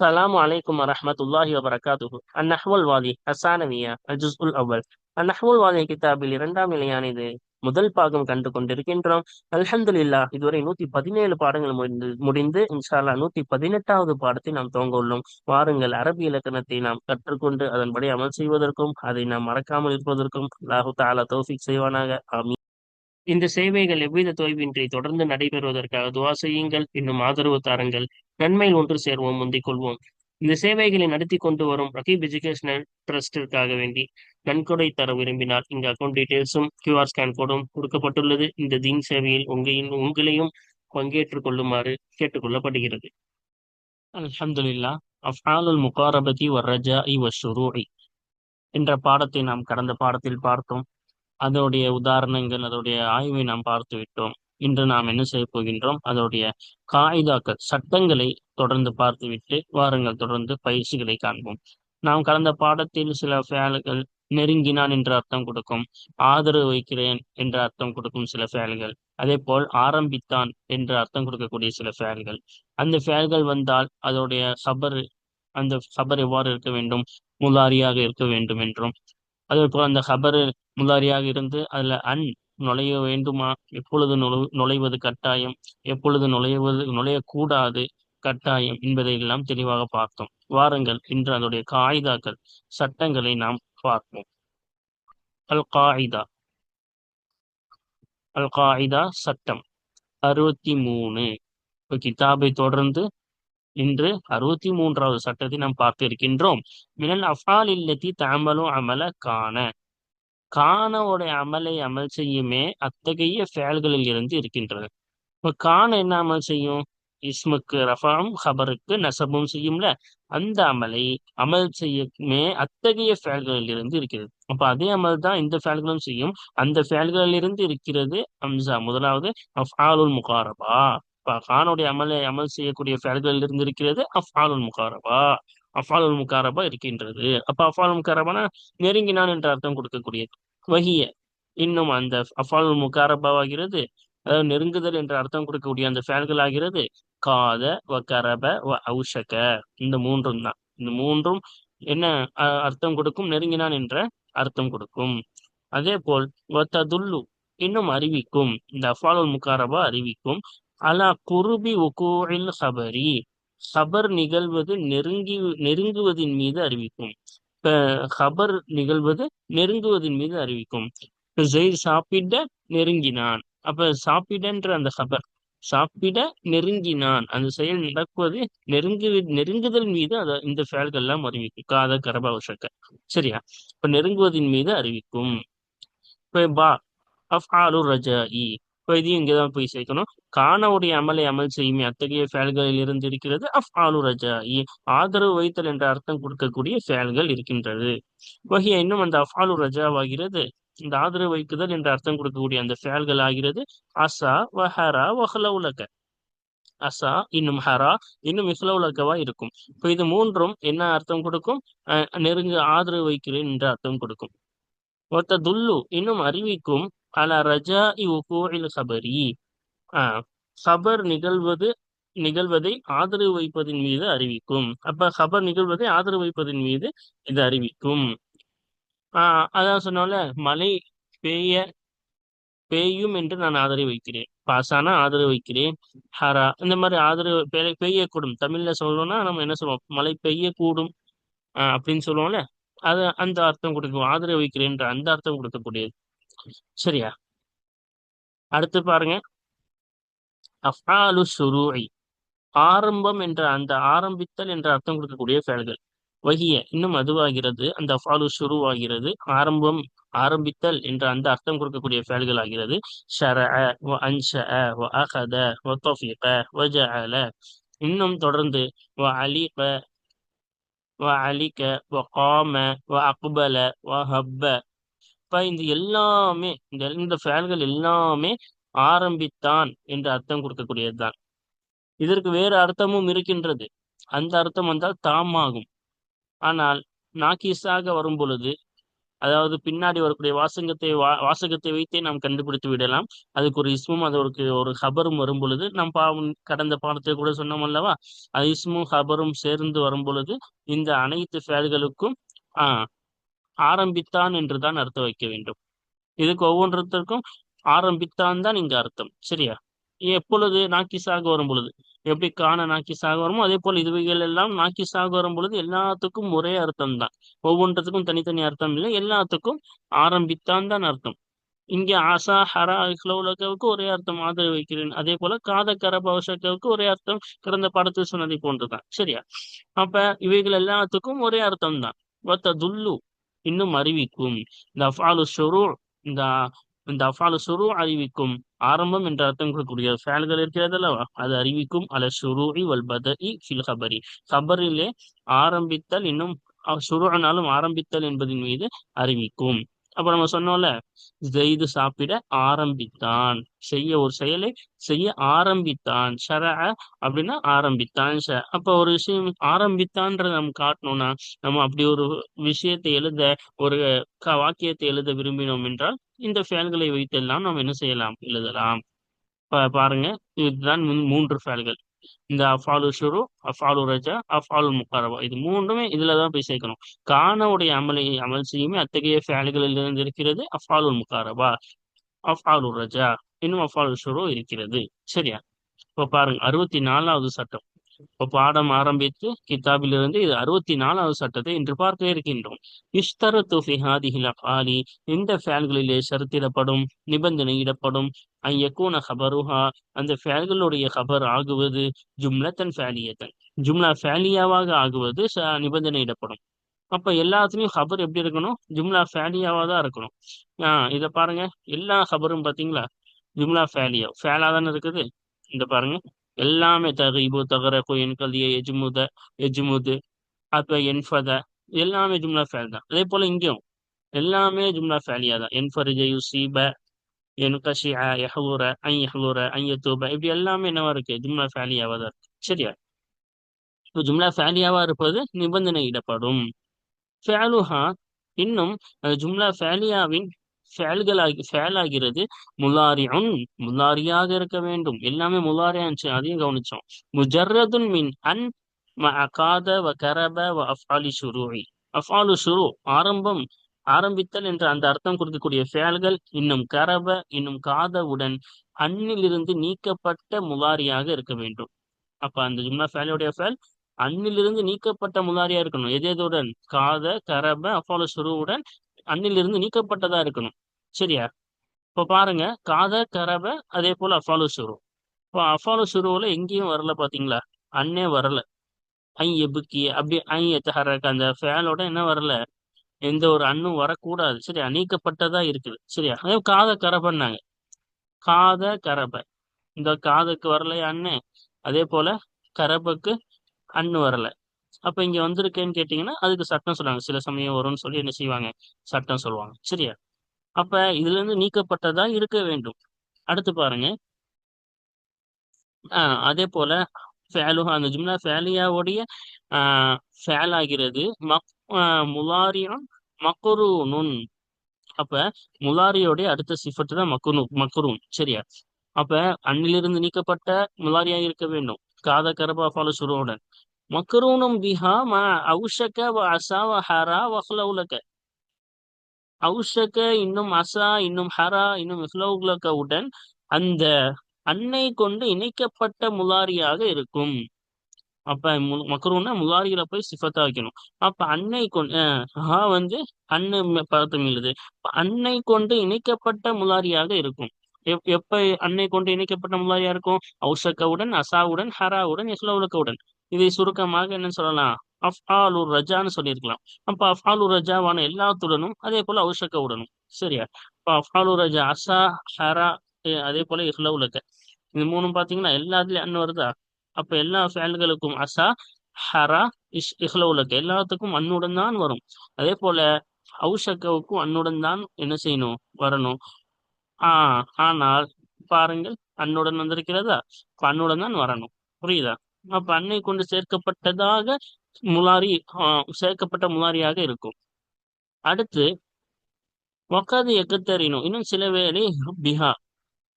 السلام عليكم ورحمة الله وبركاته النحو الواضح الثانوية الجزء الأول النحو الواضح கிதாபில் இரண்டாம் நிலையானது முதல் பாகம் கண்டு கொண்டிருக்கின்றோம் அல்ஹம்துலில்லாஹ் இதுவரை நூத்தி பதினேழு பாடங்கள் முடிந்து முடிந்து இன்ஷால்லா நூத்தி பதினெட்டாவது பாடத்தை நாம் துவங்க உள்ளோம் வாருங்கள் அரபி இலக்கணத்தை நாம் கற்றுக்கொண்டு அதன்படி அமல் செய்வதற்கும் அதை நாம் மறக்காமல் இருப்பதற்கும் அல்லாஹு தாலா தௌஃபிக் செய்வானாக ஆமீன் இந்த சேவைகள் எவ்வித தொய்வின்றி தொடர்ந்து நடைபெறுவதற்காக துவா செய்யுங்கள் இன்னும் ஆதரவு தாருங்கள். நன்மையில் ஒன்று சேர்வோம் முந்திக் கொள்வோம். இந்த சேவைகளை நடத்தி கொண்டு வரும் ரகீப் எஜுகேஷனல் ட்ரஸ்டிற்காக வேண்டி நன்கொடை தர விரும்பினால் இங்கு அக்கௌண்ட் டீடைல்ஸும் கியூஆர் ஸ்கேன் கோடும் கொடுக்கப்பட்டுள்ளது. இந்த தீன் சேவையில் உங்களின் உங்களையும் பங்கேற்றுக் கொள்ளுமாறு கேட்டுக்கொள்ளப்படுகிறது. அல்ஹம்துலில்லா அஃபாலுல் முகாரபதி வர்ரஜா இ வஷுரூஇ என்ற பாடத்தை நாம் கடந்த பாடத்தில் பார்த்தோம். அதோடைய உதாரணங்கள் அதோடைய ஆய்வை நாம் பார்த்து விட்டோம். இன்று நாம் என்ன செய்ய போகின்றோம்? அதோடைய காயிதாக்கள் சட்டங்களை தொடர்ந்து பார்த்துவிட்டு வாருங்கள் தொடர்ந்து பயிற்சிகளை காண்போம். நாம் கடந்த பாடத்தில் சில ஃபேல்கள் நெருங்கினான் என்ற அர்த்தம் கொடுக்கும் ஆதரவு வைக்கிறேன் என்ற அர்த்தம் கொடுக்கும் சில ஃபேல்கள் அதே போல் ஆரம்பித்தான் என்ற அர்த்தம் கொடுக்கக்கூடிய சில ஃபேல்கள். அந்த ஃபேல்கள் வந்தால் அதோடைய சபர் அந்த சபர் எவ்வாறு இருக்க வேண்டும்? முலாரியாக இருக்க வேண்டும் என்றும் அதே போல் அந்த ஹபரு முலாரியாக இருந்து அதுல அன் நுழைய வேண்டுமா? எப்பொழுது நுழை நுழைவது கட்டாயம்? எப்பொழுது நுழைவது நுழையக்கூடாது கட்டாயம் என்பதை எல்லாம் தெளிவாக பார்த்தோம். வாருங்கள் இன்று அதனுடைய காய்தாக்கள் சட்டங்களை நாம் பார்ப்போம். அல் காயிதா அல் காயிதா சட்டம். அறுபத்தி மூணு. இப்போ கிதாபை தொடர்ந்து இன்று அறுபத்தி மூன்றாவது சட்டத்தை நாம் பார்த்து இருக்கின்றோம் மினல் அஃபால் இல்லத்தி தாமலும் அமல காண. காணவுடைய அமலை அமல் செய்யுமே அத்தகைய ஃபேல்களில் இருந்து இருக்கின்றது. இப்போ காண என்ன அமல் செய்யும்? இஸ்முக்கு ரஃபாம் ஹபருக்கு நசபும் செய்யும்ல? அந்த அமலை அமல் செய்யுமே அத்தகைய ஃபேல்களில் இருந்து இருக்கிறது. அப்ப அதே அமல் தான் இந்த ஃபேல்களும் செய்யும். அந்த ஃபேல்களில் இருந்து இருக்கிறது அம்சா. முதலாவது அஃபாலுல் முகாரபா. கானுடைய அமலை அமல் செய்யக்கூடிய ஃபேல்களில் இருந்து இருக்கிறது அஃபாலுல் முகாரபா. அஃபாலுல் முகாரபா இருக்கின்றது. அப்ப அஃபாலுல் முகாரபானா நெருங்கினான் என்ற அர்த்தம் கொடுக்கக்கூடியது. வகிய இன்னும் அந்த அஃபாலுல் முகாரபாவாகிறது. அதாவது நெருங்குதல் என்ற அர்த்தம் கொடுக்கக்கூடிய அந்த ஃபேல்கள் ஆகிறது காத வ கரப வ ஔஷக இந்த மூன்றும் தான். இந்த மூன்றும் என்ன அர்த்தம் கொடுக்கும்? நெருங்கினான் என்ற அர்த்தம் கொடுக்கும். அதே போல் வத்ததுல்லு. இன்னும் அறிவிக்கும். இந்த அஃபாலுல் முகாரபா அறிவிக்கும். அலா குருபி உகூஇல் ஹபரி ஹபர் நிகழ்வது நெருங்கி நெருங்குவதின் மீது அறிவிக்கும். இப்ப ஹபர் நிகழ்வது நெருங்குவதின் மீது அறிவிக்கும். ஜெயிர் சாப்பிட நெருங்கினான். அப்ப சாப்பிடன்ற அந்த ஹபர் சாப்பிட நெருங்கினான். அந்த செயல் நடக்குவது நெருங்கு நெருங்குதல் மீது அத இந்த செயல்கள் எல்லாம் அறிவிக்கும். காத கரபாவசக்க சரியா? இப்ப நெருங்குவதின் மீது அறிவிக்கும். இப்ப பா அஃப் ஆலு ரஜாஇ. இதையும் இங்கேதான் போய் சேர்க்கணும். காணவுடைய அமலை அமல் செய்யுமே அத்தகைய ஃபேல்களில் இருந்து இருக்கிறது அஃப் ஆலு ரஜா ஆதரவு வைத்தல் என்ற அர்த்தம் கொடுக்கக்கூடிய ஃபேல்கள் இருக்கின்றது. வகையா இன்னும் அந்த அஃபாலு ரஜாவாகிறது. இந்த ஆதரவு வைக்குதல் என்ற அர்த்தம் கொடுக்கக்கூடிய அந்த ஃபேல்கள் ஆகிறது அசா வஹரா வஹல உலக அசா இன்னும் ஹரா இன்னும் இஹ்லவுலகவா இருக்கும். இப்போ இது மூன்றும் என்ன அர்த்தம் கொடுக்கும்? நெருங்க ஆதரவு வைக்கிறேன் என்ற அர்த்தம் கொடுக்கும். ஒருத்த துல்லு இன்னும் அறிவிக்கும் அலா ரஜா இல் சபரி. சபர் நிகழ்வது நிகழ்வதை ஆதரவு வைப்பதின் மீது அறிவிக்கும். அப்ப சபர் நிகழ்வதை ஆதரவு வைப்பதின் மீது இது அறிவிக்கும். ஆஹ் அதான் சொன்னால மழை பெய்ய பெய்யும் என்று நான் ஆதரவு வைக்கிறேன். பாசானா ஆதரவு வைக்கிறேன். ஹரா இந்த மாதிரி ஆதரவு பெய்யக்கூடும் தமிழ்ல சொல்லணும்னா நம்ம என்ன சொல்லுவோம்? மழை பெய்யக்கூடும். ஆஹ் அப்படின்னு சொல்லுவோம்ல. அது அந்த அர்த்தம் கொடுக்கும். ஆதரவு வைக்கிறேன்ற அந்த அர்த்தம் கொடுக்கக்கூடியது. சரியா? அடுத்து பாருங்க. அஃபாலு சுரூஇ. ஆரம்பம் என்ற அந்த ஆரம்பித்தல் என்ற அர்த்தம் கொடுக்கக்கூடிய செயல்கள். வகிய இன்னும் அதுவாகிறது. அந்த அஃபாலு சுரு ஆகிறது. ஆரம்பம் ஆரம்பித்தல் என்ற அந்த அர்த்தம் கொடுக்கக்கூடிய செயல்கள் ஆகிறது. ஷர வ அன்ஷ வ அகத வ தொஃபிக வ ஜஅல. இன்னும் தொடர்ந்து வ அலிக வ அலிக வ காம வ அக்பல வ ஹப்ப. இப்ப இந்த எல்லாமே இந்த இந்த ஃபேல்கள் எல்லாமே ஆரம்பித்தான் என்ற அர்த்தம் கொடுக்கக்கூடியதுதான். இதற்கு வேறு அர்த்தமும் இருக்கின்றது. அந்த அர்த்தம் வந்தால் தாமாகும் ஆனால் நாக்கீஸாக வரும் பொழுது அதாவது பின்னாடி வரக்கூடிய வாசகத்தை வா வாசகத்தை வைத்தே நாம் கண்டுபிடித்து விடலாம். அதுக்கு ஒரு இஸ்மும் அதற்கு ஒரு ஹபரும் வரும் பொழுது நம் பா கடந்த பாடத்தை கூட சொன்னோம் அல்லவா? அது இஸ்மும் ஹபரும் சேர்ந்து வரும் பொழுது இந்த அனைத்து ஃபேல்களுக்கும் ஆஹ் ஆரம்பித்தான் என்றுதான் அர்த்தம் வைக்க வேண்டும். இதுக்கு ஒவ்வொன்றத்திற்கும் ஆரம்பித்தான் தான் இங்க அர்த்தம். சரியா? எப்பொழுது நாக்கிஸாக வரும் பொழுது? எப்படி காண நாக்கிஸாக வருமோ அதே போல் இதுவைகள் எல்லாம் நாக்கிஸாக வரும் பொழுது எல்லாத்துக்கும் ஒரே அர்த்தம் தான். ஒவ்வொன்றத்துக்கும் தனித்தனி அர்த்தம் இல்லை எல்லாத்துக்கும் ஆரம்பித்தான் தான் அர்த்தம். இங்கே ஆசா ஹரா இஹ்லவுலகவுக்கு ஒரே அர்த்தம் ஆதரவு வைக்கிறேன். அதே போல காத கரபவசக்கவுக்கு ஒரே அர்த்தம் கடந்த படத்தில் சொன்னதை போன்றுதான். சரியா? அப்ப இவைகள் எல்லாத்துக்கும் ஒரே அர்த்தம் தான். துல்லு இன்னும் அறிவிக்கும். இந்த அஃபாலு ஷொரு இந்த இந்த அஃபாலு ஷுரு அறிவிக்கும். ஆரம்பம் என்ற அர்த்தம் கொடுக்கக்கூடிய ஃபேல்கள் இருக்கிறது அல்லவா? அது அறிவிக்கும். அல ஷுரூஇ வல் பதஇ ஃபில் ஹபரி ஹபரிலே ஆரம்பித்தல் இன்னும் சுருனாலும் ஆரம்பித்தல் என்பதின் மீது அறிவிக்கும். அப்ப நம்ம சொன்னோம்ல செய்து சாப்பிட ஆரம்பித்தான். செய்ய ஒரு செயலை செய்ய ஆரம்பித்தான். ஷர அப்படின்னா ஆரம்பித்தான். ஷ. அப்ப ஒரு விஷயம் ஆரம்பித்தான்றத நம்ம காட்டணும்னா நம்ம அப்படி ஒரு விஷயத்தை எழுத ஒரு க வாக்கியத்தை எழுத விரும்பினோம் என்றால் இந்த ஃபேல்களை வைத்தெல்லாம் நம்ம என்ன செய்யலாம்? எழுதலாம். பாருங்க. இதுதான் மூன்று ஃபேல்கள். இந்த அஃபாலு ஷுரு அஃபாலு ரஜா அஃபாலு முக்காரவா இது மூன்றுமே இதுல தான் போய் சேர்க்கணும். காணவுடைய அமலை அமல் செய்யுமே அத்தகைய ஃபேல்களில் இருந்து இருக்கிறது அஃபாலு முக்காரவா அஃபாலு ரஜா. இன்னும் அஃபாலு ஷுரு இருக்கிறது. சரியா? இப்ப பாருங்க அறுபத்தி நாலாவது சட்டம். இப்போ பாடம் ஆரம்பித்து கிதாபிலிருந்து இது அறுபத்தி நாலாவது சட்டத்தை இன்று பார்க்க இருக்கின்றோம். இஷ்தரத்து ஃபிஹாதிஹில் அஃபாலி இந்த ஃபேல்களிலே ஷரத்திடப்படும் நிபந்தனையிடப்படும் ஐயக்கூன ஹபருஹா அந்த ஃபேல்களுடைய ஹபர் ஆகுவது ஜும்லத்தன் ஃபேலியத்தன். ஜும்லா ஃபேலியாவாக ஆகுவது நிபந்தனையிடப்படும் அப்ப எல்லாத்துலயும் ஹபர் எப்படி இருக்கணும்? ஜும்லா ஃபேலியாவா தான் இருக்கணும். ஆஹ் இத பாருங்க. எல்லா ஹபரும் பாத்தீங்களா? ஜும்லா ஃபேலியா. ஃபேலா தானே இருக்குது? இந்த பாருங்க. எல்லாமே தகிபு தகரகு என்கல்திய எஜ்முத எஜ்முது அப்ப என்ஃபத எல்லாமே ஜும்லா ஃபேல் தான். அதே போல இங்கேயும் எல்லாமே ஜும்லா ஃபேலியா தான். என்ஃபரிஜ யுசீப என்கஷிஅ யஹ்லுர ஐ யஹ்லுர ஐ யத்தூப இப்படி எல்லாமே என்னவா இருக்கு? ஜும்லா ஃபேலியாவா தான் இருக்கு. சரியா? இப்போ ஜும்லா ஃபேலியாவா இருப்பது நிபந்தனை இடப்படும் ஃபேலுஹா இன்னும் ஜும்லா ஃபேலியாவின் ஃபேல்களாகி ஃபேலாகிறது முலாரியுன் முலாரியாக இருக்க வேண்டும். எல்லாமே முலாரியா இருந்துச்சு. அதையும் கவனிச்சோம். முஜர்ரதுன் மின் அன் அகாத வ கரப வ அஃபாலி ஷுரூஇ. அஃபாலு சுரு ஆரம்பம் ஆரம்பித்தல் என்ற அந்த அர்த்தம் கொடுக்கக்கூடிய ஃபேல்கள் இன்னும் கரப இன்னும் காதவுடன் அன்னிலிருந்து நீக்கப்பட்ட முலாரியாக இருக்க வேண்டும். அப்ப அந்த ஜும்லா ஃபேலுடைய ஃபேல் அன்னிலிருந்து நீக்கப்பட்ட முலாரியா இருக்கணும். எதேதுடன்? காத கரப அஃபாலு ஷுருவுடன் அன்னிலிருந்து நீக்கப்பட்டதா இருக்கணும். சரியா? இப்போ பாருங்க காத கரப அதே போல அஃபாலு சுரு. இப்போ அஃபாலு சுருவில் எங்கேயும் வரல பாத்தீங்களா? அண்ணே வரல. ஐ எபுக்கி அப்படி ஐ எத்தஹரக்கு அந்த ஃபேலோட என்ன வரல? எந்த ஒரு அண்ணும் வரக்கூடாது. சரியா? நீக்கப்பட்டதா இருக்குது. சரியா? அதே காத கரபன்னாங்க. காத கரப. இந்த காதுக்கு வரலையா அண்ணே அதே போல கரபுக்கு அண்ணு வரல. அப்ப இங்க வந்திருக்கேன்னு கேட்டீங்கன்னா அதுக்கு சட்டம் சொல்லுவாங்க. சில சமயம் வரும்னு சொல்லி என்ன செய்வாங்க? சட்டம் சொல்லுவாங்க. சரியா? அப்ப இதுல இருந்து நீக்கப்பட்டதா இருக்க வேண்டும். அடுத்து பாருங்க. ஆஹ் அதே போல ஃபேலுஹா அந்த ஜும்லா ஃபேலியாவுடைய ஆஹ் ஃபேல் ஆகிறது. மக் முலாரியம் மக்குரூனுன் அப்ப முலாரியோடைய அடுத்த சிஃபட்டு தான் மக்குனு மக்குரூன் சரியா? அப்ப அண்ணிலிருந்து நீக்கப்பட்ட முலாரியா இருக்க வேண்டும். காத கரபா ஃபாலு சுருவுடன். மக்ரூனும் பிஹா மா அவுஷக வ அசா வ ஹரா வஹ்லவுலக. அவுஷக இன்னும் அசா இன்னும் ஹரா இன்னும் இஹ்லவுலக உடன் அந்த அன்னை கொண்டு இணைக்கப்பட்ட முலாரியாக இருக்கும். அப்ப மக்ரூன்னா முலாரியில போய் சிஃபத்தா வைக்கணும். அப்ப அன்னை கொண்டு ஹா வந்து அன்னு பதத்தம் இல்லது அன்னை கொண்டு இணைக்கப்பட்ட முலாரியாக இருக்கும். எப்ப அன்னை கொண்டு இணைக்கப்பட்ட முலாரியா இருக்கும்? அவுஷக்கவுடன் அசாவுடன் ஹராவுடன் இஹ்லவுலக்கவுடன் இதை சுருக்கமாக என்ன சொல்லலாம். அஃபாலு ரஜான்னு சொல்லியிருக்கலாம். அப்ப அஃபாலு ரஜாவான எல்லாத்துடனும் அதே போல அவுஷக்கவுடனும் சரியா? இப்ப அஃபாலு ரஜா அசா ஹரா அதே போல இஹ்லவுலக்க இது மூணும் பாத்தீங்கன்னா எல்லாத்துலயும் அண்ணு வருதா? அப்ப எல்லா ஃபேல்களுக்கும் அசா ஹரா இஷ் இஹ்லவுலக்க எல்லாத்துக்கும் அண்ணுடன் தான் வரும். அதே போல அவுஷக்கவுக்கும் அண்ணுடன் தான் என்ன செய்யணும்? வரணும். ஆஹ் ஆனால் பாருங்கள் அன்னுடன் வந்திருக்கிறதா? இப்ப அன்னுடன் தான் வரணும். புரியுதா? அப்ப அன்னை கொண்டு சேர்க்கப்பட்டதாக முலாரி சேர்க்கப்பட்ட முலாரியாக இருக்கும். அடுத்து ஒக்கது எக்கத்தறினும் இன்னும் சில வேளை பிஹா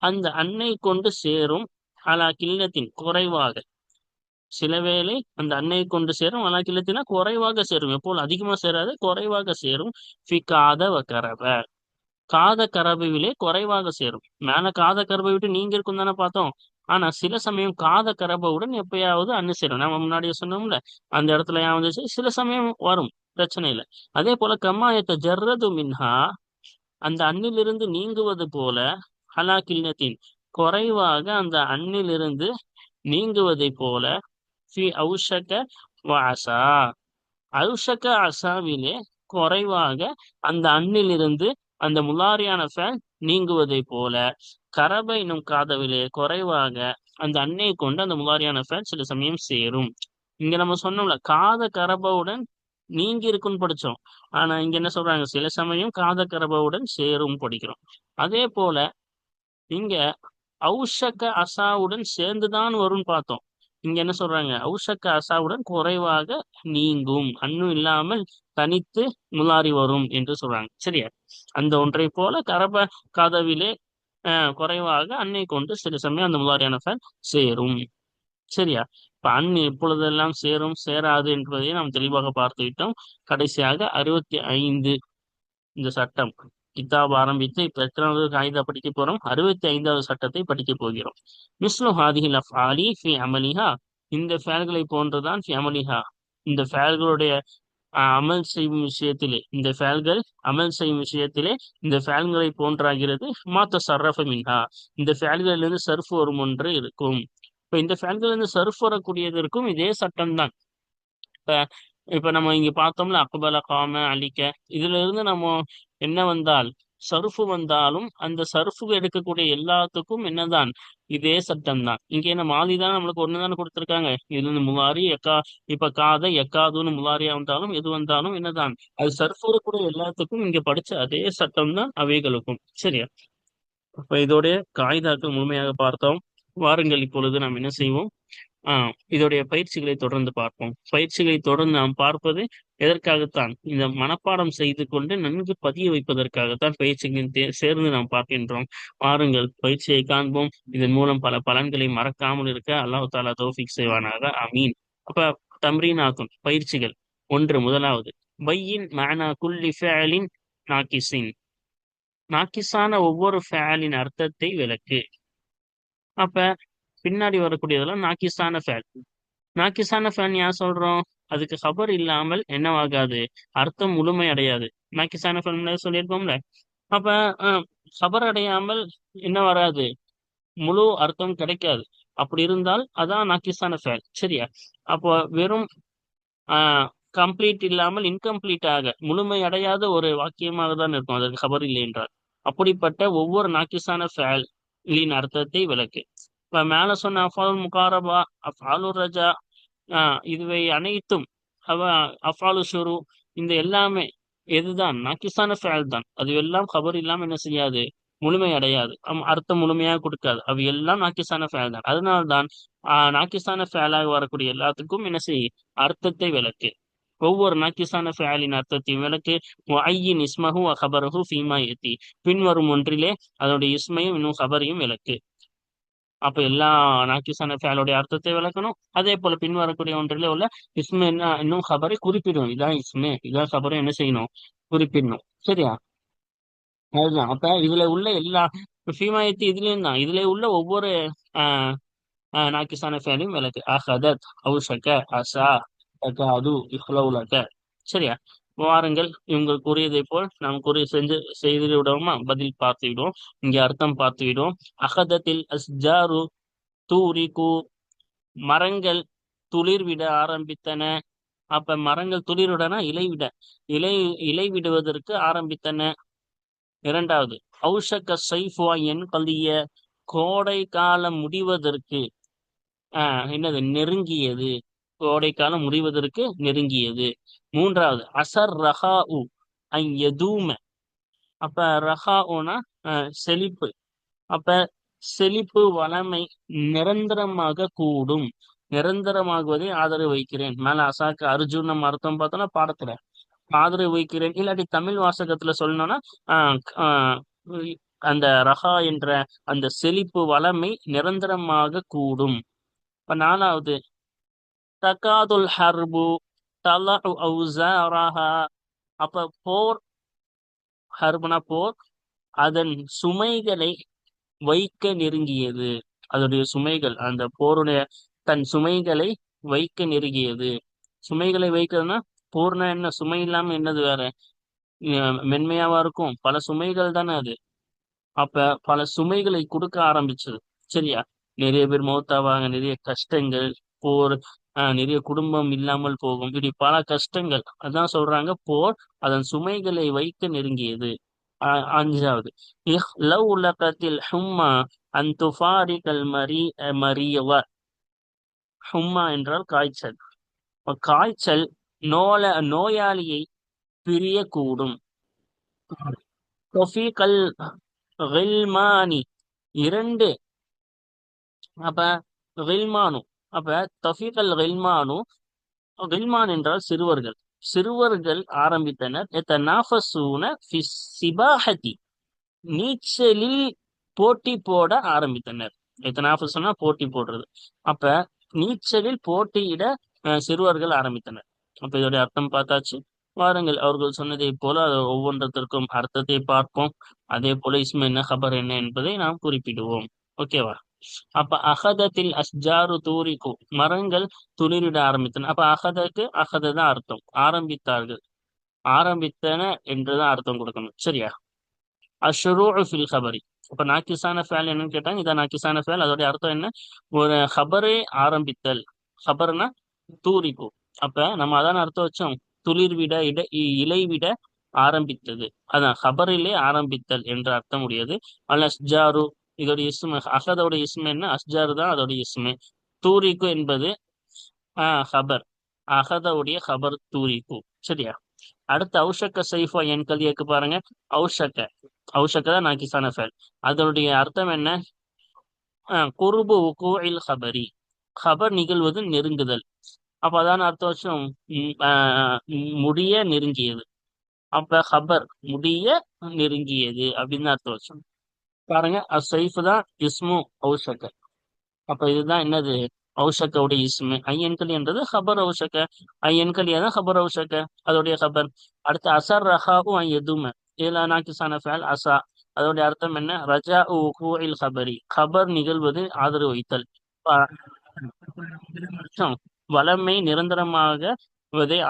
அந்த அன்னை கொண்டு சேரும் அலா கில்லத்தின் குறைவாக. சில வேளை அந்த அன்னை கொண்டு சேரும் அலா கில்லத்தினா குறைவாக சேரும். எப்போது? அதிகமா சேராது குறைவாக சேரும். ஃபி காத கரப காத கரபவிலே குறைவாக சேரும். மேல காத கரபை விட்டு நீங்க இருக்கும் தானே பார்த்தோம். ஆனா சில சமயம் காத கரபவுடன் எப்பயாவது அன்னு நம்ம முன்னாடியே சொன்னோம்ல அந்த இடத்துல ஏன் வந்துச்சு? சில சமயம் வரும் பிரச்சனை இல்லை. அதே போல கம்மாயத்தை ஜர்ரது மின்ஹா அந்த அண்ணிலிருந்து நீங்குவது போல ஹலா கிண்ணத்தின் குறைவாக அந்த அண்ணிலிருந்து நீங்குவதை போல ஃபி ஔஷக வாசா ஔஷக அசாவிலே குறைவாக அந்த அண்ணிலிருந்து அந்த முலாரியான ஃபேன் நீங்குவதை போல கரபை என்னும் காதவிலே குறைவாக அந்த அன்னையை கொண்டு அந்த முகாரியான ஃபேன் சில சமயம் சேரும். இங்க நம்ம சொன்னோம்ல காத கரபவுடன் நீங்கி இருக்குன்னு படிச்சோம். ஆனா இங்க என்ன சொல்றாங்க? சில சமயம் காத கரபவுடன் சேரும் படிக்கிறோம். அதே போல இங்க ஔஷக அசாவுடன் சேர்ந்துதான் வரும்னு பார்த்தோம். இங்க என்ன சொல்றாங்க? ஔஷக்க அசாவுடன் குறைவாக நீங்கும். அன்னும் இல்லாமல் தனித்து முலாரி வரும் என்று சொல்றாங்க. சரியா? அந்த ஒன்றை போல கரப கதவிலே குறைவாக அன்னை கொண்டு சில சமயம் அந்த முலாரியான ஃபேல் சேரும். சரியா? இப்ப அன் எப்பொழுதெல்லாம் சேரும் சேராது என்பதை நாம் தெளிவாக பார்த்துவிட்டோம் கடைசியாக அறுபத்தி ஐந்து இந்த சட்டம் கிதாப் ஆரம்பித்து இப்ப எத்தனாவது காகிதா படிக்க போறோம்? அறுபத்தி ஐந்தாவது சட்டத்தை படிக்க போகிறோம். மிஸ்லு ஹாதிஹில் அஃபாலி ஃபி அமலிஹா. இந்த ஃபேல்களை போன்றுதான் ஃபி அமலிஹா. இந்த ஃபேல்களுடைய அமல் செய்யும் விஷயத்திலே இந்த ஃபேல்கள் அமல் செய்யும் விஷயத்திலே இந்த ஃபேல்களை போன்றாகிறது மாத்த சர்ரஃபமின்ஹா இந்த ஃபேல்களிலிருந்து சர்ஃப் வரும் ஒன்று இருக்கும். இப்ப இந்த ஃபேல்கள்லேருந்து சர்ஃப் வரக்கூடியது இருக்கும் இதே சட்டம் தான் இப்ப இப்ப நம்ம இங்க பார்த்தோம்ல அக்பல காம அழிக்க இதுல இருந்து நம்ம என்ன வந்தால் சருஃபு வந்தாலும் அந்த சருஃபு எடுக்கக்கூடிய எல்லாத்துக்கும் என்னதான்? இதே சட்டம் தான் இங்க என்ன மாதி நம்மளுக்கு ஒண்ணுதானே கொடுத்துருக்காங்க. இது வந்து முலாரி எக்கா இப்ப காத எக்காதுன்னு முலாரியா வந்தாலும் எது வந்தாலும் என்னதான்? அது சர்ஃபு வரக்கூடிய எல்லாத்துக்கும் இங்க படிச்ச அதே சட்டம் தான் அவைகளுக்கும். சரியா? இப்ப இதோடைய காகிதாக்கள் முழுமையாக பார்த்தோம். வாருங்கள் இப்பொழுது நாம் என்ன செய்வோம்? இதோடைய பயிற்சிகளை தொடர்ந்து பார்ப்போம். பயிற்சிகளை தொடர்ந்து நாம் பார்ப்பது எதற்காகத்தான்? இந்த மனப்பாடம் செய்து கொண்டு நன்கு பதிய வைப்பதற்காகத்தான் பயிற்சிகளின் சேர்ந்து நாம் பார்க்கின்றோம். வாருங்கள் பயிற்சியை காண்போம். இதன் மூலம் பல பலன்களை மறக்காமல் இருக்க அல்லாஹு தாலா தோஃபிக் செய்வானாக. அமீன் அப்ப தம்ரீனாக்கும் பயிற்சிகள். ஒன்று முதலாவது. பையின் மேனா குல்லி ஃபேலின் நாக்கிசின். நாக்கிஸான ஒவ்வொரு ஃபேலின் அர்த்தத்தை விளக்கு. அப்ப பின்னாடி வரக்கூடியதெல்லாம் நாக்கிசான ஃபேல் நாக்கிஸான ஃபேன் ஏன் சொல்றோம்? அதுக்கு ஹபர் இல்லாமல் என்னவாகாது? அர்த்தம் முழுமை அடையாது. நாக்கிசான ஃபேன் சொல்லியிருப்போம்ல. அப்ப ஹபர் அடையாமல் என்ன வராது? முழு அர்த்தம் கிடைக்காது. அப்படி இருந்தால் அதான் நாக்கிஸான ஃபேல் சரியா? அப்போ வெறும் ஆஹ் கம்ப்ளீட் இல்லாமல் இன்கம்ப்ளீட் ஆக முழுமை அடையாத ஒரு வாக்கியமாக தான் இருக்கும். அதற்கு ஹபர் இல்லை என்றால் அப்படிப்பட்ட ஒவ்வொரு நாக்கிசான ஃபேலின் அர்த்தத்தை விளக்கு. இப்ப மேல சொன்ன அஃபாலுல் முகாரபா அஃபாலு ரஜா இதுவை அனைத்தும் அவ அஃபாலு ஷுரு இந்த எல்லாமே எதுதான்? நாக்கிஸான ஃபேல் தான். அது எல்லாம் கபர் இல்லாமல் என்ன செய்யாது? முழுமை அடையாது. அர்த்தம் முழுமையாக கொடுக்காது. அவை எல்லாம் நாக்கிஸான ஃபேல் தான். அதனால்தான் ஆஹ் ஃபேலாக வரக்கூடிய எல்லாத்துக்கும் என்ன செய்? அர்த்தத்தை விளக்கு. ஒவ்வொரு நாக்கிஸான ஃபேலின் அர்த்தத்தையும் விளக்கு. ஐயின் இஸ்மஹு ஹபரஹு ஃபீமா எத்தி. பின்வரும் ஒன்றிலே அதனுடைய இஸ்மையும் இன்னும் ஹபரையும் விளக்கு. அப்ப எல்லா நாக்கிசான ஃபேலுடைய அர்த்தத்தை விளக்கணும். அதே போல பின்வரக்கூடிய ஒன்றிலே உள்ள இஸ்மே என்ன இன்னும் ஹபரை குறிப்பிடணும். இதான் இஸ்மே இதான் ஹபரை என்ன செய்யணும்? குறிப்பிடணும். சரியா? அதுதான். அப்ப இதுல உள்ள எல்லா ஃபீமாயத்து இதுலயும் தான். இதுல உள்ள ஒவ்வொரு ஆஹ் நாக்கிசான ஃபேலையும் விளக்கு. அஹதத் அவுஷக அசா அது இஹ்லவுலக. சரியா? வாருங்கள் இவங்க கூறியதை போல் நாம் கூறிய செஞ்சு செய்து விடுவோமா பதில் பார்த்து விடுவோம் இங்கே அர்த்தம் பார்த்து விடுவோம் அகதத்தில் அஸ்ஜாரு தூரிகு மரங்கள் துளிர் விட ஆரம்பித்தன. அப்ப மரங்கள் துளிர்விடனா இலை விட இலை இலை விடுவதற்கு ஆரம்பித்தன. இரண்டாவது ஔஷக சைஃபுவா என் கல்லிய கோடை காலம் முடிவதற்கு ஆஹ் என்னது நெருங்கியது. கோடைக்காலம் முடிவதற்கு நெருங்கியது. மூன்றாவது அசர் ரஹா உ எதூம அப்ப ரஹா உனா செழிப்பு. அப்ப செழிப்பு வளமை நிரந்தரமாக கூடும். நிரந்தரமாகுவதை ஆதரவு வைக்கிறேன். மேல அசாக்கு அர்ஜுன் நம்ம அர்த்தம் பார்த்தோம்னா பாடத்துல. ஆதரவு வைக்கிறேன். இல்லாட்டி தமிழ் வாசகத்துல சொல்லணும்னா ஆஹ் ஆஹ் அந்த ரஹா என்ற அந்த செழிப்பு வளமை நிரந்தரமாக கூடும். இப்ப நாலாவது தகாதுல் ஹர்பு தலஹு அவுசாரஹா அப்ப போர் ஹர்புனா போர் அதன் சுமைகளை வைக்க நெருங்கியது. அதனுடைய சுமைகள் அந்த போருடைய தன் சுமைகளை வைக்க நெருங்கியது. சுமைகளை வைக்கிறதுனா போர்னா என்ன? சுமை இல்லாம என்னது வேற? மென்மையாவா இருக்கும். பல சுமைகள் தானே அது. அப்ப பல சுமைகளை கொடுக்க ஆரம்பிச்சது. சரியா? நிறைய பேர் மௌத்தாவாங்க நிறைய கஷ்டங்கள். போர் நிறைய குடும்பம் இல்லாமல் போகும். இப்படி பல கஷ்டங்கள். அதான் சொல்றாங்க போர் அதன் சுமைகளை வைக்க நெருங்கியது. அஞ்சாவது. லவ் உலகத்தில் ஹும்மா அன் துஃபாரிகல் மரி மரியவ ஹும்மா என்றால் காய்ச்சல். காய்ச்சல் நோல நோயாளியை பிரியக்கூடும். தொஃபீகல் இரண்டு. அப்ப கில்மானு அப்ப தஃபீகல் ரில்மானு ரில்மான் என்றால் சிறுவர்கள். சிறுவர்கள் ஆரம்பித்தனர். எத்தனாஃபசூன சிபாஹதி. நீச்சலில் போட்டி போட ஆரம்பித்தனர். எத்தனாஃபசுனா போட்டி போடுறது. அப்ப நீச்சலில் போட்டியிட சிறுவர்கள் ஆரம்பித்தனர். அப்ப இதோடைய அர்த்தம் பார்த்தாச்சு. வாருங்கள் அவர்கள் சொன்னதை போல அது ஒவ்வொன்றத்திற்கும் அர்த்தத்தை பார்ப்போம். அதே போல இஸ்ம என்ன ஹபர் என்ன என்பதை நாம் குறிப்பிடுவோம். ஓகேவா? அப்ப அகதத்தில் அஸ்ஜாரு தூரிக்கு மரங்கள் துளிரிட ஆரம்பித்தன அப்ப அகதக்கு அகததான் அர்த்தம் ஆரம்பித்தார்கள் ஆரம்பித்தன என்றுதான் அர்த்தம் கொடுக்கணும் சரியா அஷ்ரூ ஃபில் ஹபரி அப்ப நாக்கிசான ஃபேல் என்னன்னு கேட்டாங்க இதான் நாக்கிசான ஃபேல் அதோடைய அர்த்தம் என்ன ஒரு ஹபரே ஆரம்பித்தல் ஹபர்னா தூரிப்பு அப்ப நம்ம அதான் அர்த்தம் வச்சோம் துளிர் விட இட இ- இலை விட ஆரம்பித்தது அதான் ஹபரிலே ஆரம்பித்தல் என்ற அர்த்தம் உடையது அல் இதோட இதோடைய இஸ்மு அகதோட இஸ்மு என்ன? அஸ்ஜார் தான் அதோட இஸ்மு. தூரிக்கு என்பது ஆஹ் ஹபர். அகதவுடைய ஹபர் தூரிக்கு. சரியா? அடுத்து ஔஷக்க சைஃபா என் கல்வியக்கு பாருங்க. ஔஷக்க ஔஷக்க தான் நாக்கிசான ஃபேல். அதனுடைய அர்த்தம் என்ன? ஆஹ் குருபு உகூஇல் ஹபரி. ஹபர் நிகழ்வது நெருங்குதல். அப்ப அதான் அர்த்த வருஷம் முடிய நெருங்கியது. அப்ப ஹபர் முடிய நெருங்கியது அப்படின்னு அர்த்தம் வருஷம் பாருங்க அசைஃபு தான் இஸ்மு ஔஷக்க அப்ப இதுதான் என்னது? ஔஷக்கவுடைய இஸ்மு. ஐயன்கலி என்றது ஹபர் ஔஷக்க ஐயன்கலியா தான் ஹபர் ஔஷக்க அதோடைய ஹபர். அடுத்து அசர் ரஹாவும் எதுவுமே இதுல நாக்கிசான ஃபேல் அசா. அதோடைய அர்த்தம் என்ன? ரஜா உஹூஇல் ஹபரி. ஹபர் நிகழ்வது ஆதரவு வைத்தல். வளமை நிரந்தரமாக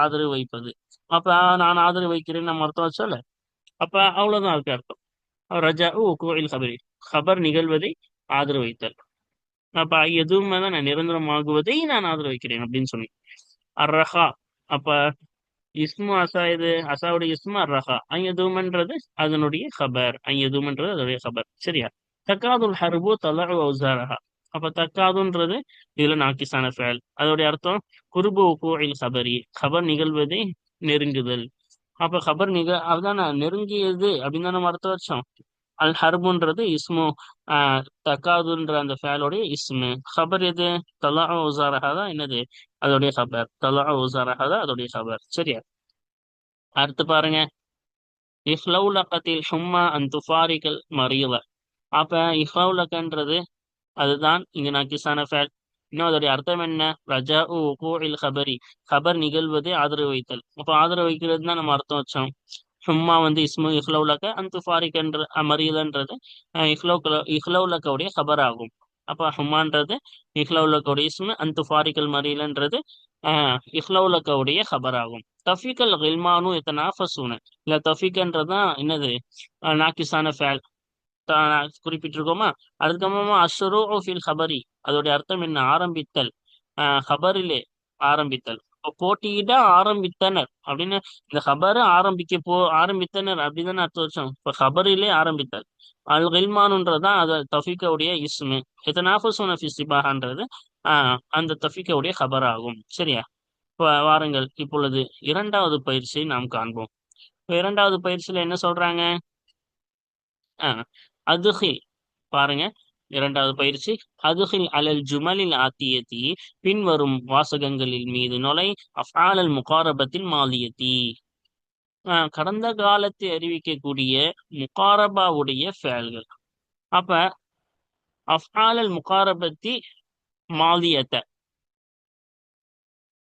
ஆதரவு வைப்பது. அப்ப நான் ஆதரவு வைக்கிறேன் நம்ம அர்த்தம் சொல்ல அப்ப அவ்வளவுதான் அதுக்கு அர்த்தம். ரஜா உல் ஹபரி ஹபர் நிகழ்வதை ஆதரவு வைத்தல் அப்ப எதுவுமே தான் நான் நிரந்தரமாகுவதை நான் ஆதரவு வைக்கிறேன் அப்படின்னு சொன்னேன் அர்ரஹா. அப்ப இஸ்மு அசா இது? அசாவுடைய இஸ்மு அர்ரஹா. ஐயதுமன்றது அதனுடைய ஹபர் ஐயதுமன்றது அதனுடைய ஹபர் சரியா? தக்காதுல் ஹர்பு தலஉ அவுசாரஹா அப்ப தக்காதுன்றது இதுல நாக்கிசான ஃபேல். அதோடைய அர்த்தம் குருபு உகூஇல் ஹபரி ஹபர் நிகழ்வதை நெருங்குதல். அப்ப ஹபர் நிக அதான நெருங்கியது அப்படின்னு தானே நம்ம வருஷம். வச்சோம் அல் ஹர்புன்றது இஸ்மு ஆஹ் தக்காதுன்ற அந்த ஃபேலோடைய இஸ்மு. ஹபர் எது? தலா உசாரஹா தான் என்னது? அதோடைய ஹபர் தலா உசாரஹா தான் அதோடைய ஹபர் சரியா? அடுத்து பாருங்க. இஹ்லவுலகத்தில் ஹும்மா அன் துஃபாரிகள் மரியல அப்ப இஹ்லவுலகன்றது அதுதான் இங்க நாக்கிசான ஃபேல் இன்னும் அதோடைய அர்த்தம் என்ன? ரஜா உகூஇல் ஹபரி ஹபர் நிகழ்வதை ஆதரவு வைத்தல். அப்போ ஆதரவு வைக்கிறது தான் நம்ம அர்த்தம் வச்சோம். சும்மா வந்து இஸ்மு இஹ்லவுலக அந்த துஃபாரிகன்ற மரியலன்றது இஹ்லோ இஹ்லவுலக்கவுடைய ஹபர் ஆகும் அப்ப ஹும்மான்றது இஹ்லவுலக்கவுடைய இஸ்மு அந்த ஃபாரிக்கல் மரியலன்றது ஆஹ் ஹபர் ஆகும் தஃபீக்கல் கில்மானு இல்லை தஃபிக்ன்றது தான் என்னது நாக்கிசான ஃபேல். குறிப்பிட்டிருக்கோமா? அதுக்கப்புறமா அஸ்ரோ ஃபில் ஹபரி. அதோடைய அர்த்தம் என்ன? ஆரம்பித்தல். ஆஹ் ஹபரிலே ஆரம்பித்தல். போட்டியிட ஆரம்பித்தனர். அப்படின்னு இந்த ஹபர் ஆரம்பிக்க போ ஆரம்பித்தனர் அப்படின்னு அர்த்தம் வச்சோம் இப்போ ஹபரிலே ஆரம்பித்தல். அல் கில்மானுன்றதுதான் அது தஃபீக்கவுடைய இஸ்மு. எத்தனாஃபசுன ஃபி ஆஹ் அந்த தஃபீக்கவுடைய ஹபர் ஆகும் சரியா? இப்போ வாருங்கள். இப்பொழுது இரண்டாவது பயிற்சியை நாம் காண்போம். இப்போ இரண்டாவது பயிற்சியில என்ன சொல்றாங்க? ஆஹ் அதுகில் பாருங்க. இரண்டாவது பயிற்சி. அதுகில் அலல் ஜுமலில் ஆத்தியத்தி பின்வரும் வாசகங்களில் மீது நுழை. அஃஆலல் முகாரபத்தில் மாலியத்தி ஆஹ் கடந்த காலத்தை அறிவிக்கக்கூடிய முகாரபாவுடைய ஃபேல்கள். அப்ப அஃஆலல் முகாரபத்தி மாலியத்தை.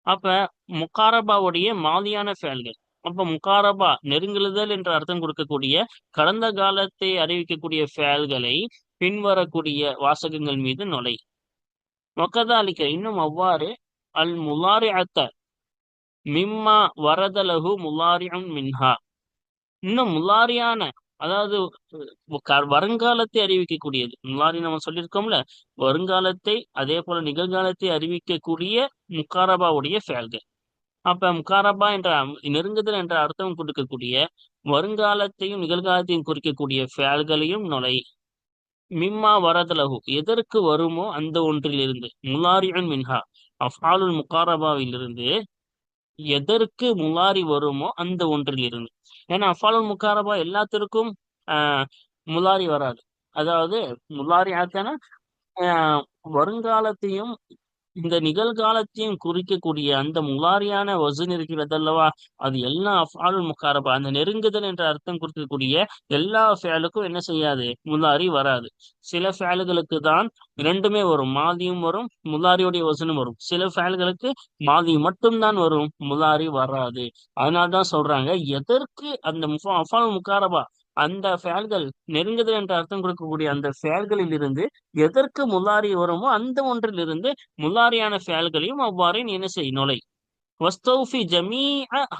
அப்ப முகாரபாவுடைய மாலியான ஃபேல்கள். அப்ப முக்காரபா நெருங்குதல் என்ற அர்த்தம் கொடுக்கக்கூடிய கடந்த காலத்தை அறிவிக்கக்கூடிய ஃபேல்களை பின்வரக்கூடிய வாசகங்கள் மீது நுழை. மொக்கதாலிக்க இன்னும் அவ்வாறு அல் முலாரி அத்த மிம்மா வரதலகு முலாரியம் மின்ஹா. இன்னும் முலாரியான அதாவது க- வருங்காலத்தை அறிவிக்கக்கூடியது. முலாரி நம்ம சொல்லியிருக்கோம்ல வருங்காலத்தை அதே போல நிகழ்காலத்தை அறிவிக்கக்கூடிய முக்காரபாவுடைய ஃபேல்கள். அப்ப முக்காரபா என்ற நெருங்குதல் என்ற அர்த்தம் கொடுக்கக்கூடிய வருங்காலத்தையும் நிகழ்காலத்தையும் குறிக்கக்கூடிய ஃபேல்களையும் நுழை. மிம்மா வரதலகு எதற்கு வருமோ அந்த ஒன்றிலிருந்து. முலாரியுன் மின்ஹா. அஃபாலுல் முக்காரபாவிலிருந்து எதற்கு முலாரி வருமோ அந்த ஒன்றிலிருந்து. ஏன்னா அஃபாலுல் முகாரபா எல்லாத்திற்கும் ஆஹ் முலாரி வராது. அதாவது முலாரி ஆத்தனா வருங்காலத்தையும் இந்த நிகழ்காலத்தையும் குறிக்கக்கூடிய அந்த முலாரியான வசன் இருக்கிறது அல்லவா அது எல்லா அஃபாலும் முக்காரபா அந்த நெருங்குதல் என்ற அர்த்தம் கொடுக்கக்கூடிய எல்லா ஃபேலுக்கும் என்ன செய்யாது? முலாரி வராது. சில ஃபேலுகளுக்கு தான் ரெண்டுமே வரும். மாதியும் வரும் முலாரியுடைய வசனும் வரும். சில ஃபேல்களுக்கு மாதி மட்டும்தான் வரும் முலாரி வராது. அதனால தான் சொல்றாங்க எதற்கு அந்த முஃபா அஃபால் முக்காரபா அந்த ஃபேல்கள் நெருங்குதல் என்ற அர்த்தம் கொடுக்கக்கூடிய அந்த ஃபேல்களில் இருந்து எதற்கு முல்லாரி வருமோ அந்த ஒன்றிலிருந்து முல்லாரியான ஃபேல்களையும் அவ்வாறே நீ என்ன செய் நுழை. வஸ்தௌஃபி ஜமீ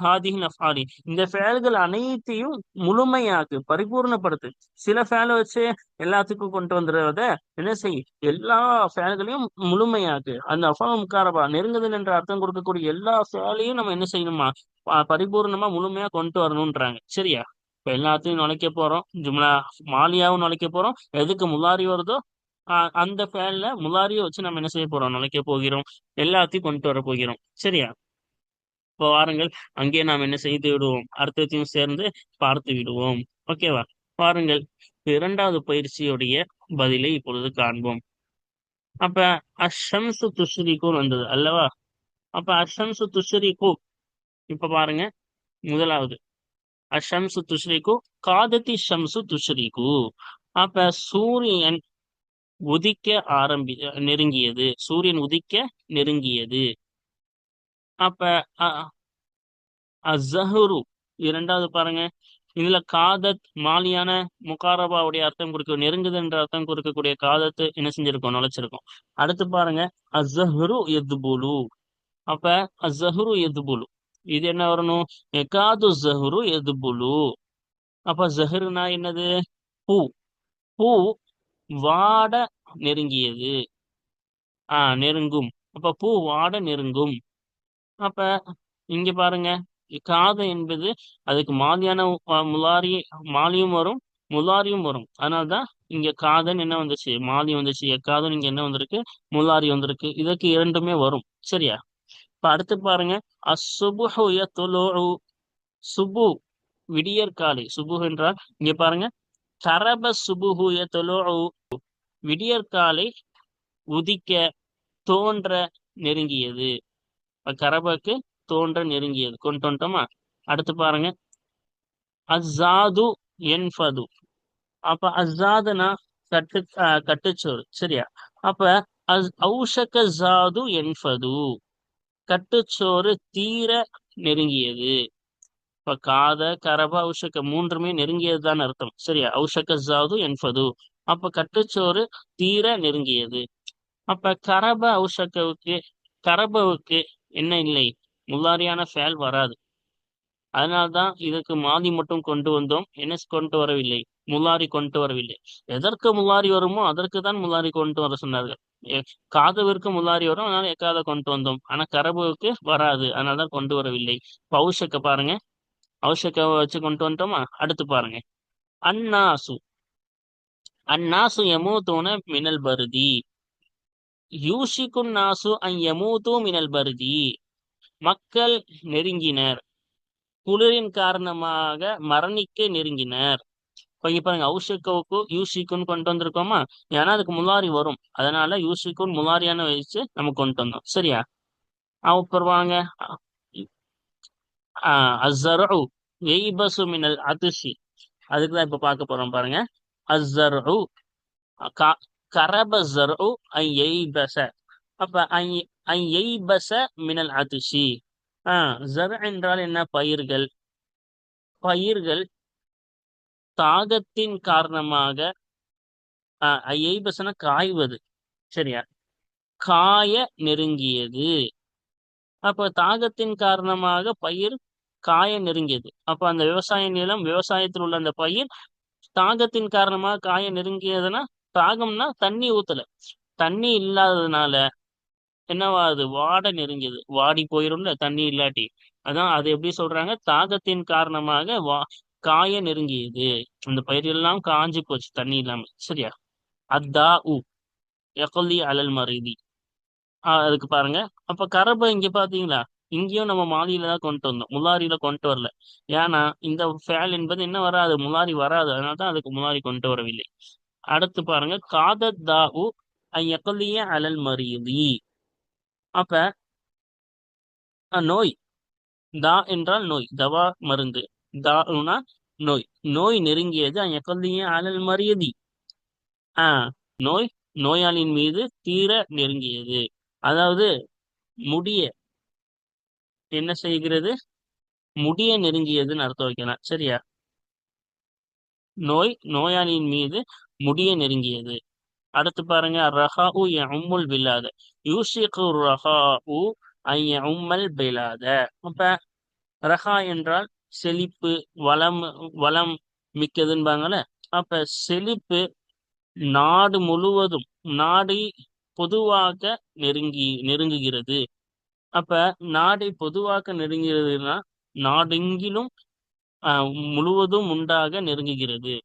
ஹாதிஹின் அஃபாலி இந்த ஃபேல்கள் அனைத்தையும் முழுமையாக்கு பரிபூர்ணப்படுத்து. சில ஃபேலை வச்சு எல்லாத்துக்கும் கொண்டு வந்துடுறத என்ன செய் எல்லா ஃபேல்களையும் முழுமையாக்கு அந்த அஃபால் முக்காரபா நெருங்குதல் என்ற அர்த்தம் கொடுக்கக்கூடிய எல்லா ஃபேலையும் நம்ம என்ன செய்யணுமா பரிபூர்ணமா முழுமையா கொண்டு வரணும்ன்றாங்க சரியா? எல்லாத்தையும் நுழைக்க போறோம். ஜும்லா மாலியாவும் நுழைக்க போறோம். எதுக்கு முலாரி வருதோ அந்த ஃபேன்ல முலாரியை வச்சு நம்ம என்ன செய்ய போறோம்? நுழைக்க போகிறோம். எல்லாத்தையும் கொண்டு வர போகிறோம். சரியா? இப்போ வாருங்கள் அங்கே நாம் என்ன செய்து விடுவோம்? அர்த்தத்தையும் சேர்ந்து பார்த்து விடுவோம். ஓகேவா வாருங்கள் இரண்டாவது பயிற்சியுடைய பதிலை இப்பொழுது காண்போம். அப்ப அஷம்சு துஷரிக்கும் வந்தது அல்லவா? அப்ப அஷம்சு துஷரிக்கும் இப்ப பாருங்க முதலாவது. அஷம்சு துஷ்ரிகு காதத்தி ஷம்சு துஷ்ரிகு. அப்ப சூரியன் உதிக்க ஆரம்பி நெருங்கியது. சூரியன் உதிக்க நெருங்கியது. அப்ப அ- இரண்டாவது பாருங்க. இதுல காதத் மாலியான முகாரபாவுடைய அர்த்தம் கொடுக்க நெருங்குது என்ற அர்த்தம் கொடுக்கக்கூடிய காதத்து என்ன செஞ்சிருக்கோம்? நுழைச்சிருக்கோம். அடுத்து பாருங்க அஸ்ஸஹ்ரு எதுபுலு. அப்ப அஸ்ஸஹ்ரு எதுபுலு. இது என்ன வரணும்? எகாது ஜஹ்ரு எதுபுலு. அப்ப ஜஹருனா என்னது? பூ. பூ வாட நெருங்கியது. ஆஹ் நெருங்கும். அப்ப பூ வாட நெருங்கும். அப்ப இங்க பாருங்க. காது என்பது அதுக்கு மாதியான முலாரி மாலியும் வரும் முலாரியும் வரும். அதனால்தான் இங்க காதன் என்ன வந்துச்சு? மாலி வந்துச்சு. எக்காதன் இங்க என்ன வந்திருக்கு? முலாரி வந்திருக்கு. இதற்கு இரண்டுமே வரும். சரியா? இப்ப அடுத்து பாருங்க. அசுபுஹு யத்லுஉ. சுபு விடியற்காலை சுபுஹ் என்றால் இங்க பாருங்க. கரப சுபுஹு யத்லுஉ. விடியற்காலை உதிக்க தோன்ற நெருங்கியது. கரபக்கு தோன்ற நெருங்கியது. கொண்டு வந்துட்டோமா? அடுத்து பாருங்க. அசாது என்பது அப்ப அசாதுனா கட்டு ஆஹ் கட்டுச்சோறு. சரியா? அப்ப அஸ் ஔஷக ஜாது என்பது கட்டுச்சோறு தீர நெருங்கியது. இப்ப காத கரப ஔஷக மூன்றுமே நெருங்கியதுதான் அர்த்தம். சரியா? அவுஷக்க ஜாது என்பது அப்ப கட்டுச்சோறு தீர நெருங்கியது. அப்ப கரப ஔஷகவுக்கு கரபவுக்கு என்ன இல்லை? முல்லாரியான ஃபேல் வராது. அதனால்தான் இதுக்கு மாதி மட்டும் கொண்டு வந்தோம். என்ன கொண்டு வரவில்லை. முல்லாரி கொண்டு வரவில்லை. எதற்கு முல்லாரி வருமோ அதற்கு தான் முல்லாரி கொண்டு வர சொன்னார்கள். காதவிற்கு காதுவிற்கு முல்லாரி வரும் அதனால எக்காத கொண்டு வந்தோம். ஆனா கரபுவுக்கு வராது அதனாலதான் கொண்டு வரவில்லை. பௌஷக்க பாருங்க. ஔஷக்க வச்சு கொண்டு வந்துட்டோமா? அடுத்து பாருங்க. அன்னாசு. அந்நாசு எமூத்தூன மினல் பருதி. யூஷிக்கும் நாசு அன் யமூத்து மினல் பருதி. மக்கள் நெருங்கினர். குளிரின் காரணமாக மரணிக்க நெருங்கினர். இங்க பாருங்க ஔஷக்கவுக்கு யூசிக்குன்னு கொண்டு வந்திருக்கோமா? ஏன்னா அதுக்கு முலாரி வரும். அதனால யூசிக்குன் முலாரியான வச்சு நம்ம கொண்டு வந்தோம். சரியா? அப்புறம் வாங்க அஸ்ஸரு எய்பசு மினல் அதிசி அதுக்கு தான் இப்ப பார்க்க போறோம் பாருங்க. அஸ்ஸர்உ க- ஐ எய்பச அப்ப ஐ ஐ எய்பச மினல் அதிசி ஆ ஜர் என்றால் என்ன? பயிர்கள். பயிர்கள் தாகத்தின் காரணமாக ஆ, காய்வது. சரியா? காய நெருங்கியது. அப்ப தாகத்தின் காரணமாக பயிர் காய நெருங்கியது. அப்ப அந்த விவசாய நிலம் விவசாயத்தில் உள்ள அந்த பயிர் தாகத்தின் காரணமாக காய நெருங்கியதுன்னா தாகம்னா தண்ணி ஊத்தல. தண்ணி இல்லாததுனால என்னவா அது வாட நெருங்கியது. வாடி போயிரும்ல தண்ணி இல்லாட்டி. அதான் அது எப்படி சொல்றாங்க? தாகத்தின் காரணமாக வா காய நெருங்கியது. அந்த பயிர் எல்லாம் காஞ்சு போச்சு தண்ணி இல்லாம. சரியா? அத்தா உ எகலி அலல் மருதி. ஆஹ் அதுக்கு பாருங்க. அப்ப கரபை இங்க பாத்தீங்களா? இங்கேயும் நம்ம மாலியில தான் கொண்டு வந்தோம். முலாரியில கொண்டு வரல. ஏன்னா இந்த ஃபேல் என்பது என்ன வராது? முலாரி வராது. அதனால தான் அதுக்கு முலாரி கொண்டு வரவில்லை. அடுத்து பாருங்க. காதத் உ ஐயக்கலிய அலல் மரீதி. அப்ப அஹ், நோய். தா என்றால் நோய். தவா மருந்து. தாருனா நோய் நோய் நெருங்கியது ஐயக்கலிய அலல் மரியதி ஆஹ் நோய் நோயாளியின் மீது தீர நெருங்கியது அதாவது முடிய என்ன செய்கிறது முடிய நெருங்கியதுன்னு அர்த்தம் வைக்கலாம் சரியா நோய் நோயாளியின் மீது முடிய நெருங்கியது அடுத்து பாருங்க ரஹா உ உம்முல் பில்லாத யூசிகு ரஹாஉ ஐ உம்மல் பிலாத அப்ப ரஹா என்றால் செழிப்பு வளம் வளம் மிக்கதுன்பாங்கல்ல? அப்ப செழிப்பு நாடு முழுவதும் நாடு பொதுவாக நெருங்கி நெருங்குகிறது. அப்ப நாடை பொதுவாக நெருங்குகிறதுனா நாடெங்கிலும் முழுவதும் உண்டாக நெருங்குகிறது.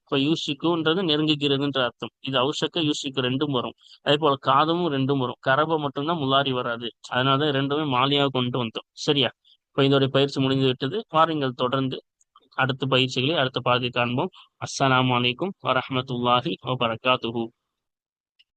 இப்போ யூசிக்குன்றது நெருங்குகிறதுன்ற அர்த்தம். இது அவுஷக்க யூசிக்கு ரெண்டும் வரும். அதே போல காதமும் ரெண்டும் வரும். கரபை மட்டும்தான் முல்லாரி வராது. அதனாலதான் ரெண்டுமே மாலியாக கொண்டு வந்தோம். சரியா? இப்போ இதோட பயிற்சி முடிந்து விட்டது. வாருங்கள் தொடர்ந்து அடுத்த பயிற்சிகளை அடுத்த பாதி காண்போம். அஸ்ஸலாம் வலைக்கும் வரமத்துல்லாஹி வபரகாத்துஹு.